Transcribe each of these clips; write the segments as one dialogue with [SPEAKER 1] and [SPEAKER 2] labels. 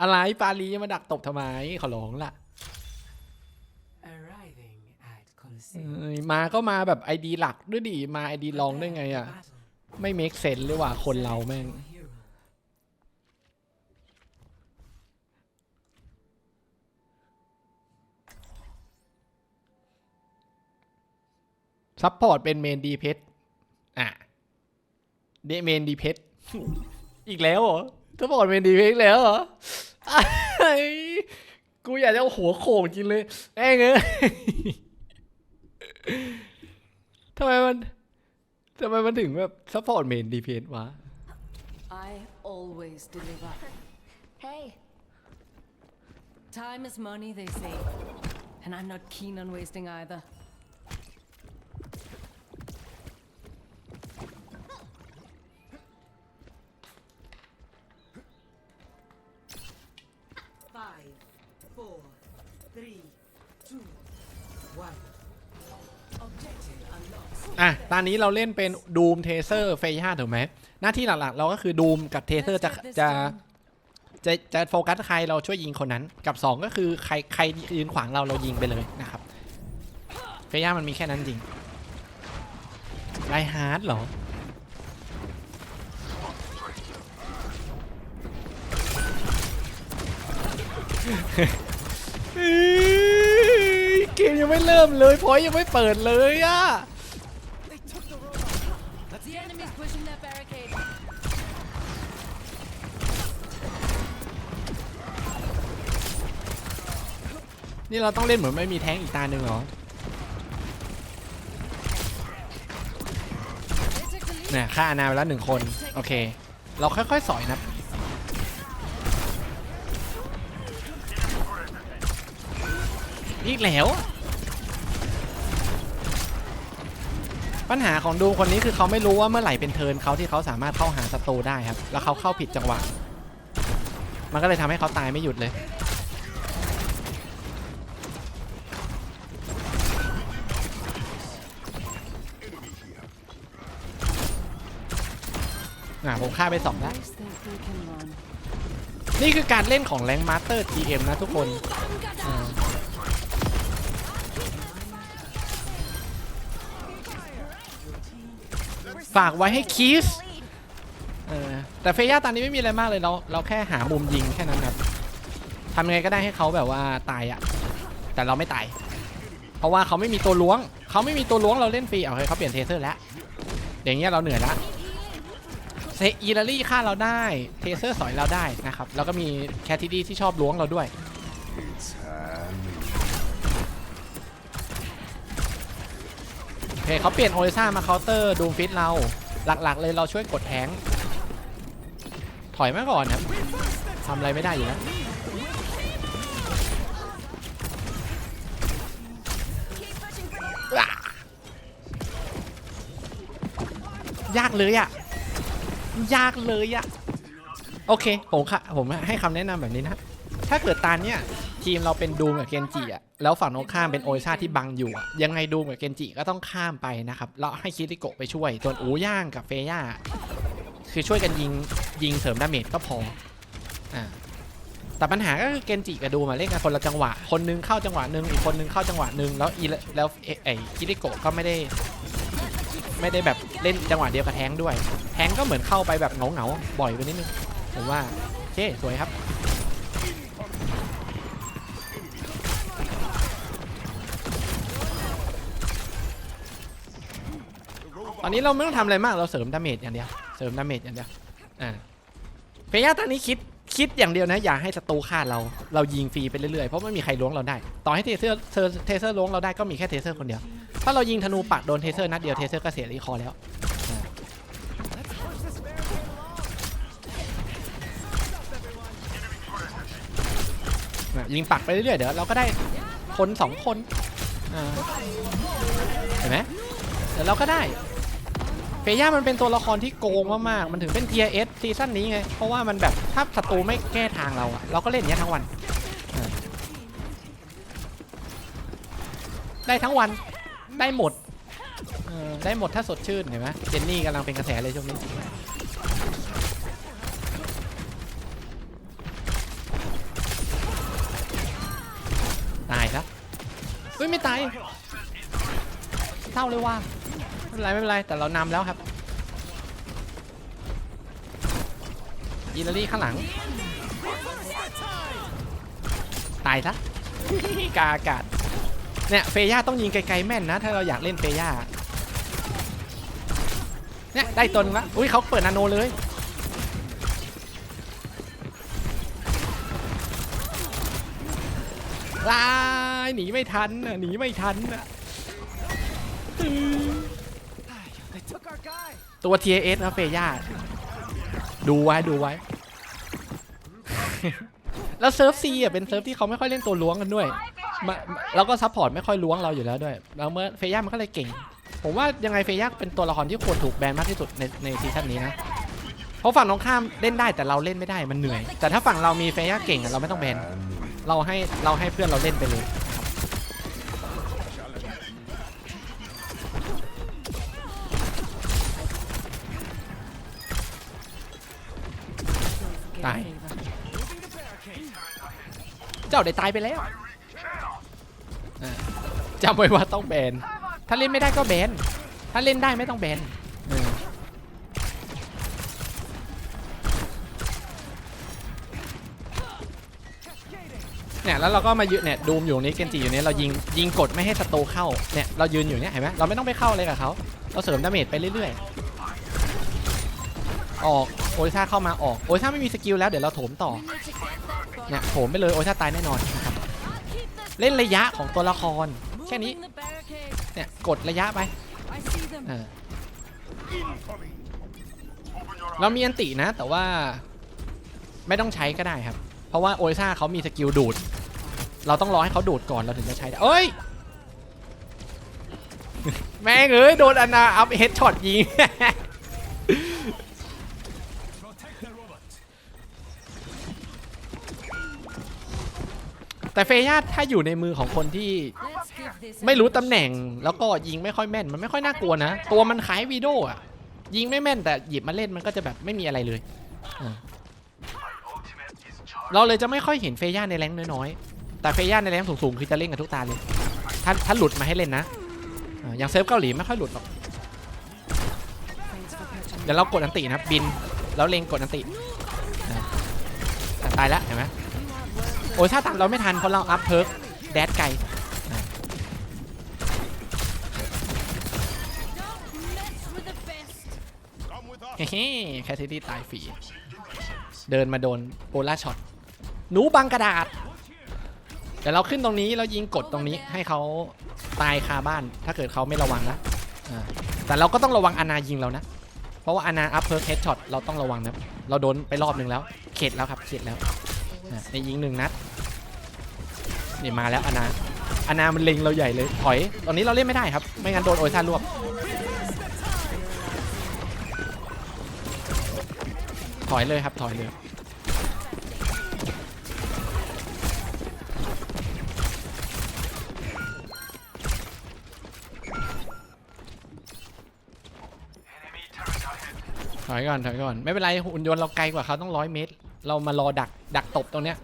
[SPEAKER 1] อะไรปาลีมาดักตบทำไมขอร้องล่ะ
[SPEAKER 2] Arriving at
[SPEAKER 1] เอ
[SPEAKER 2] Colosseum. ้
[SPEAKER 1] ยมาก็มาแบบไอดีหลักด้วยดิมาไอดีลองได้ไงอะ
[SPEAKER 2] Battle
[SPEAKER 1] ไม่เมคเซนเลยว่ะคนเราแม่ง
[SPEAKER 2] for a hero.
[SPEAKER 1] ซัพพอร์ตเป็นเมนดีเพชอะเดเมนดีเพชอีกแล้วเหรอ ซัพพอร์ตเมนดีเพชแล้วเหรอไอ้กูอยากจะเอาหัวโขกจริงเลยแม่งเอ้ยทำไมมันทำไมมันถึงแบบซัพพอร์ตเมนดีเพชวะ
[SPEAKER 3] I always deliver.
[SPEAKER 4] Hey,
[SPEAKER 3] Time is money, they say. And I'm not keen on wasting either.
[SPEAKER 2] Unlocked.
[SPEAKER 1] อะตอนนี้เราเล่นเป็นดูมเทเซอร์เฟย่าถูกไหมหน้าที่หลักๆ เราก็คือดูมกับเทเซอร์
[SPEAKER 3] Let's
[SPEAKER 1] จะ
[SPEAKER 3] get this
[SPEAKER 1] จะ
[SPEAKER 3] done.
[SPEAKER 1] จะจะโฟกัสใครเราช่วยยิงคนนั้น กับ 2 ก็คือใครใครยืนขวางเราเรายิงไปเลยนะครับเฟย่ามันมีแค่นั้นจริงไลฮาร์ดเหรอเอ้ยเกมยังไม่เริ่มเลยพอยยังไม่เปิดเลยอะ
[SPEAKER 3] The enemy's pushing that barricade.
[SPEAKER 1] นี่เราต้องเล่นเหมือนไม่มีแท้งอีกตาหนึ่งเหรอ
[SPEAKER 3] They took the lead.
[SPEAKER 1] เนี่ยฆ่าอานาไปแล้วหนึ่งคน โอเค เราค่อยๆ สอยนะ อีกแล้ว ปัญหาของดูคนนี้คือเขาไม่รู้ว่าเมื่อไหร่เป็นเทิร์นเขาที่เขาสามารถเข้าหาศัตรูได้ครับ แล้วเขาเข้าผิดจังหวะ มันก็เลยทำให้เขาตายไม่หยุดเลย อะผมฆ่าไปสองแล้วนี่คือการเล่นของแรงมาสเตอร์ GM นะทุกคน ฝากไว้ให้คีสเออแต่เฟย่าตอนนี้ไม่มีอะไรมากเลยเราเราแค่หามุมยิงแค่นั้นครับทำยังไงก็ได้ให้เขาแบบว่าตายอะแต่เราไม่ตาย เพราะว่าเขาไม่มีตัวล้วง เขาไม่มีตัวล้วงเราเล่นฟรีเอาเฮ้ยเขาเปลี่ยนเทเซอร์แล้วอย่างเงี้ยเราเหนื่อยละเซอีลารี่ฆ่าเราได้เทเซอร์สอยเราได้นะครับแล้วก็มีแคทที่ดีที่ชอบล้วงเราด้วย เคเขาเปลี่ยนโอเอซ่ามาเคาน์เตอร์ดูมฟิตเราหลักๆ เลยเราช่วยกดแทงถอยมาก่อนครับทำอะไรไม่ได้อยู่แล้วอะยากเลยอะยากเลยอะโอเค ผมค่ะผมให้คำแนะนำแบบนี้นะ ถ้าเกิดตาเนี้ย ทีมเราเป็นดูมกับเกนจิอะแล้วฝั่งตรงข้ามเป็นโออิซ่าที่บังอยู่อะยังไงดูมกับเกนจิก็ต้องข้ามไปนะครับแล้วให้คิริโกะไปช่วยส่วนอูย่างกับเฟย่าคือช่วยกันยิงยิงเสริมดาเมจก็พออ่าแต่ปัญหาก็คือเกนจิกับดูมาเล่นกันคนละจังหวะ คนนึงเข้าจังหวะหนึ่งอีกคนนึงเข้าจังหวะหนึ่งแล้วอีแล้วไอ้คิริโกะก็ไม่ได้ ไม่ได้แบบเล่นจังหวะเดียวกับแทงด้วย แทงก็เหมือนเข้าไปแบบเหงาเหงาบ่อยไปนิดนึงผมว่าโอเคสวยครับ ตอนนี้เราไม่ต้องทำอะไรมากเราเสริมดาเมจอย่างเดียวเสริมดาเมจอย่างเดียวอ่าเฟย่าตอนนี้คิดคิดอย่างเดียวนะ อย่าให้ศัตรูฆ่าเราเรายิงฟรีไปเรื่อยๆเพราะไม่มีใครล้วงเราได้ ต่อให้เทเซอร์เทเซอร์ล้วงเราได้ก็มีแค่เทเซอร์คนเดียว ถ้าเรายิงธนูปักโดนเทเซอร์นัดเดียวเทเซอร์ก็เสียรีคอร์แล้วยิงปักไปเรื่อยๆเดี๋ยวเราก็ได้คนสองคนเห็นไหมเดี๋ยวเราก็ได้ เฟย่ามันเป็นตัวละครที่โกงมากๆ มันถึงเป็นเทียเอสซีซั่นนี้ไง เพราะว่ามันแบบถ้าศัตรูไม่แก้ทางเราอะเราก็เล่นอย่างนี้ยทั้งวัน ได้ทั้งวัน ได้หมดได้หมดถ้าสดชื่นเห็นไหมเจนนี่กำลังเป็นกระแสเลยช่วงนี้ ตายครับเฮ้ยไม่ตายเท่าเลยว่า เป็นไรไม่เป็นไรแต่เรานำแล้วครับอิตาลีข้างหลัง ตายซะกาอากาศเนี่ยเฟย่าต้องยิงไกลๆแม่นนะ ถ้าเราอยากเล่นเฟย่าเนี่ยได้ตนละอุ้ยเขาเปิดนาโนเลยลายหนีไม่ทันน่ะหนีไม่ทันน่ะ ตัว TAS นะเฟย่าดูไว้ดูไว้ แล้วเซิร์ฟซีอะเป็นเซิร์ฟที่เขาไม่ค่อยเล่นตัวล้วงกันด้วยมาแล้วก็ซัพพอร์ตไม่ค่อยล้วงเราอยู่แล้วด้วย แล้วเมื่อเฟย่ามันก็เลยเก่ง ผมว่ายังไงเฟย่าเป็นตัวละครที่ควรถูกแบนมากที่สุดในในซีซั่นนี้นะ เพราะฝั่งตรงข้ามเล่นได้แต่เราเล่นไม่ได้มันเหนื่อย แต่ถ้าฝั่งเรามีเฟย่าเก่งเราไม่ต้องแบน เราให้เราให้เพื่อนเราเล่นไปเลย
[SPEAKER 3] Get a
[SPEAKER 1] Die.
[SPEAKER 3] favor.
[SPEAKER 1] เจ้าได้ตายไปแล้วอ่าจำไว้ว่าต้องแบน ถ้าเล่นไม่ได้ก็แบน ถ้าเล่นได้ไม่ต้องแบนเออเนี่ยแล้วเราก็มายืนเนี่ยดูมอยู่ตรงนี้เกนจิอยู่เนี่ยเรายิงยิงกดไม่ให้ศัตรูเข้าเนี่ยเรายืนอยู่เนี่ยเห็นไหมเราไม่ต้องไปเข้าเลยกับเขาเราเสริมดาเมจไปเรื่อยๆ ออก โอลิซ่าเข้ามาออกโอลิซ่าไม่มีสกิลแล้วเดี๋ยวเราโถมต่อเนี่ยโถมไปเลยโอลิซ่าตายแน่นอนนะครับเล่นระยะของตัวละคร แค่นี้เนี่ยกดระยะไปเรามีอันตินะ แต่ว่าไม่ต้องใช้ก็ได้ครับ เพราะว่าโอลิซ่าเขามีสกิลดูด เราต้องรอให้เขาดูดก่อนเราถึงจะใช้ได้เอ้ยแม่งเอ้ยโดนอนาอัพเฮดช็อตยิง แต่เฟย่าถ้าอยู่ในมือของคนที่ไม่รู้ตำแหน่งแล้วก็ยิงไม่ค่อยแม่น มันไม่ค่อยน่ากลัวนะ ตัวมันคล้ายวีโดอะ ยิงไม่แม่นแต่หยิบมาเล่นมันก็จะแบบไม่มีอะไรเลย เราเลยจะไม่ค่อยเห็นเฟย่าในแรงน้อยๆ แต่เฟย่าในแรงสูงๆ คือจะเล่นกันทุกตาเลย ถ้าถ้าหลุดมาให้เล่นนะ อย่างเซฟเกาหลีไม่ค่อยหลุดหรอก เดี๋ยวเรากดอันตินะบิน แล้วเล็งกดอันติ ตายแล้วเห็นไหม โอ้ยถ้าตามเราไม่ทันเพราะเราอัพเพิร์กแดดไกล
[SPEAKER 3] with the best.
[SPEAKER 1] เฮ้ๆแคทเทดี้ตายฟรีเดินมาโดนโปล่าช็อตหนูบังกระดาษเดี๋ยวเราขึ้นตรงนี้แล้วยิงกดตรงนี้ให้เขาตายคาบ้าน ถ้าเกิดเขาไม่ระวังนะอ่าแต่เราก็ต้องระวังอานายิงเรานะ เพราะว่าอานาอัพเพิร์กเฮดช็อตเราต้องระวังนะ เราโดนไปรอบหนึ่งแล้ว เข็ดแล้วครับ เข็ดแล้วอะ ในยิงหนึ่งนัดนี่มาแล้วอานาอานามันเล็งเราใหญ่เลยถอยตอนนี้เราเล่นไม่ได้ครับ ไม่งั้นโดนโอซารวบถอยเลยครับถอยเลยถอยก่อนถอยก่อน ไม่เป็นไรหุ่นยนต์เราไกลกว่าเขาต้องร้อยเมตร เรามารอดักดักตบตรงเนี้ย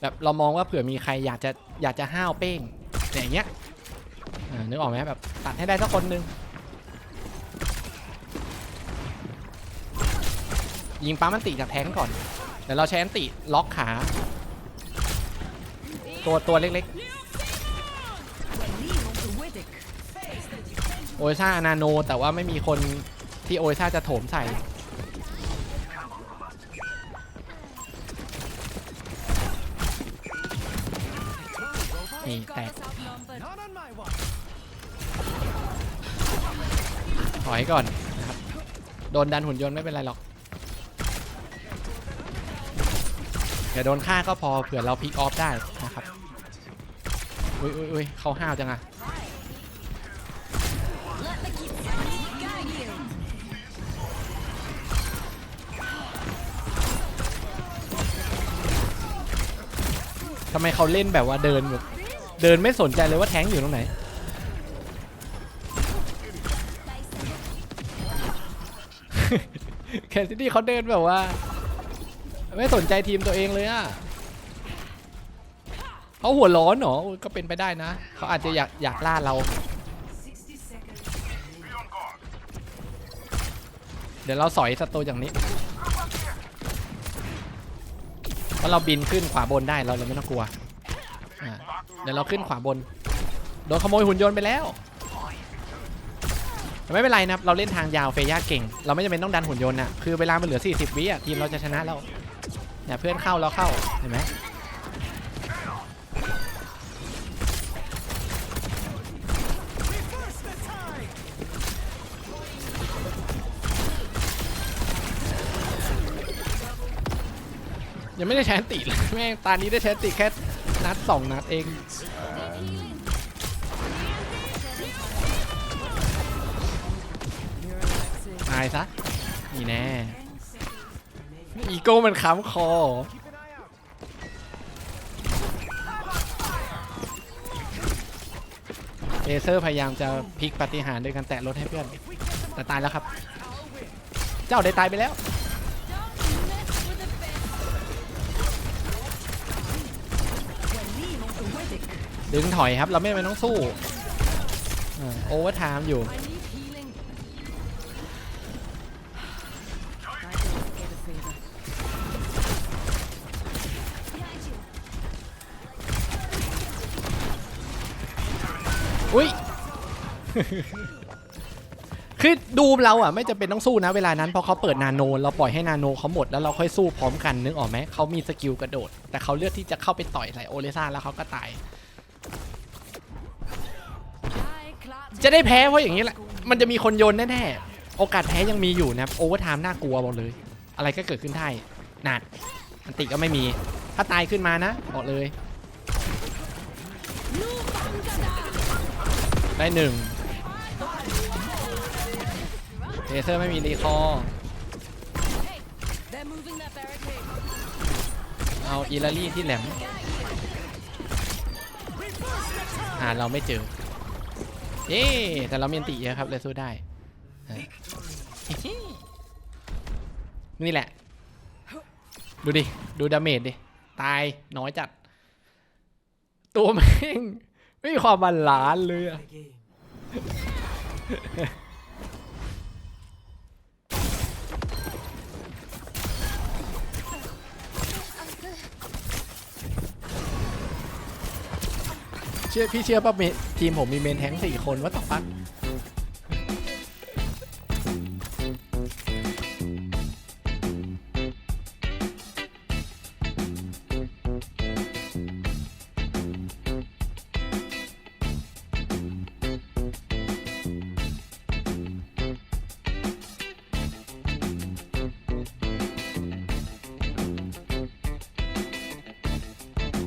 [SPEAKER 1] แบบเรามองว่าเผื่อมีใครอยากจะอยากจะห้าวเป้งอย่างเงี้ยนึกออกไหมแบบตัดให้ได้สักคนนึงยิงปั๊มอันติจากแทงก่อนเดี๋ยวเราใช้อันติล็อกขา ตัวตัวเล็กๆโอซ่านาโนแต่ว่าไม่มีคนที่โอซ่าจะโถมใส่ นี่แตก ถอยก่อนนะครับ โดนดันหุ่นยนต์ไม่เป็นไรหรอกอย่าโดนฆ่าก็พอเผื่อเราพิกออฟได้นะครับ อุ้ยอุ้ยอุ้ยเขาห้าวจังอะทำไมเขาเล่นแบบว่าเดินแบบ เดินไม่สนใจเลยว่าแท้งอยู่ตรงไหน แคนซิตี้เขาเดินแบบว่า ไม่สนใจทีมตัวเองเลยอะเขาหัวร้อนเหรอ ก็เป็นไปได้นะ เขาอาจจะอยากอยากล่าเรา เดี๋ยวเราสอยศัตรูอย่างนี้เพราะเราบินขึ้นขวาบนได้เราเลยไม่ต้องกลัว เดี๋ยวเราขึ้นขวาบน โดนขโมยหุ่นยนต์ไปแล้วแต่ไม่เป็นไรนะครับ เราเล่นทางยาวเฟย่าเก่ง เราไม่จำเป็นต้องดันหุ่นยนต์นะคือเวลามันเหลือ 40 วิอะทีมเราจะชนะแล้วเนี่ยเพื่อนเข้าเราเข้า เห็นไหมยังไม่ได้ใช้ติเลยแม่งตานี้ได้ใช้ติแค่ นัดสองนัดเองตายซะนี่แน่อีโก้มันค้ำคอเอเซอร์พยายามจะพลิกปฏิหารย์โดยการแตะรถให้เพื่อน แต่ตายแล้วครับ เจ้าได้ตายไปแล้ว ดึงถอยครับ เราไม่จำเป็นต้องสู้โอเวอร์ไทม์อยู่
[SPEAKER 3] I need
[SPEAKER 1] คือดูมเราอะไม่จำเป็นต้องสู้นะเวลานั้นพราะเขาเปิดนาโน เราปล่อยให้นาโนเขาหมดแล้วเราค่อยสู้พร้อมกันนึกออกไหมเขามีสกิลกระโดด แต่เขาเลือกที่จะเข้าไปต่อยใส่โอเลซ่าแล้วเขาก็ตาย จะได้แพ้เพราะอย่างนี้แหละมันจะมีคนโยนแน่ๆโอกาสแพ้ยังมีอยู่นะโอเวอร์ไทม์น่ากลัวบอกเลย อะไรก็เกิดขึ้นได้หนักอันติก็ไม่มี ถ้าตายขึ้นมานะบอกเลย ได้หนึ่ง เทเซอร์ไม่มีรีคอร์เอาอีลารี่ที่แหลมหาเราไม่เจอ เย้แต่เราเมีอันติเยอะครับเลยสู้ได้ นี่แหละ ดูดิ ดูดาเมจดิ ตายน้อยจัด ตัวแม่ง ไม่มีความบาลานซ์เลยอะ เชื่อพี่เชื่อป่ะเมทีมผมมีเมนแท้งสี่คนว่าต่อปัก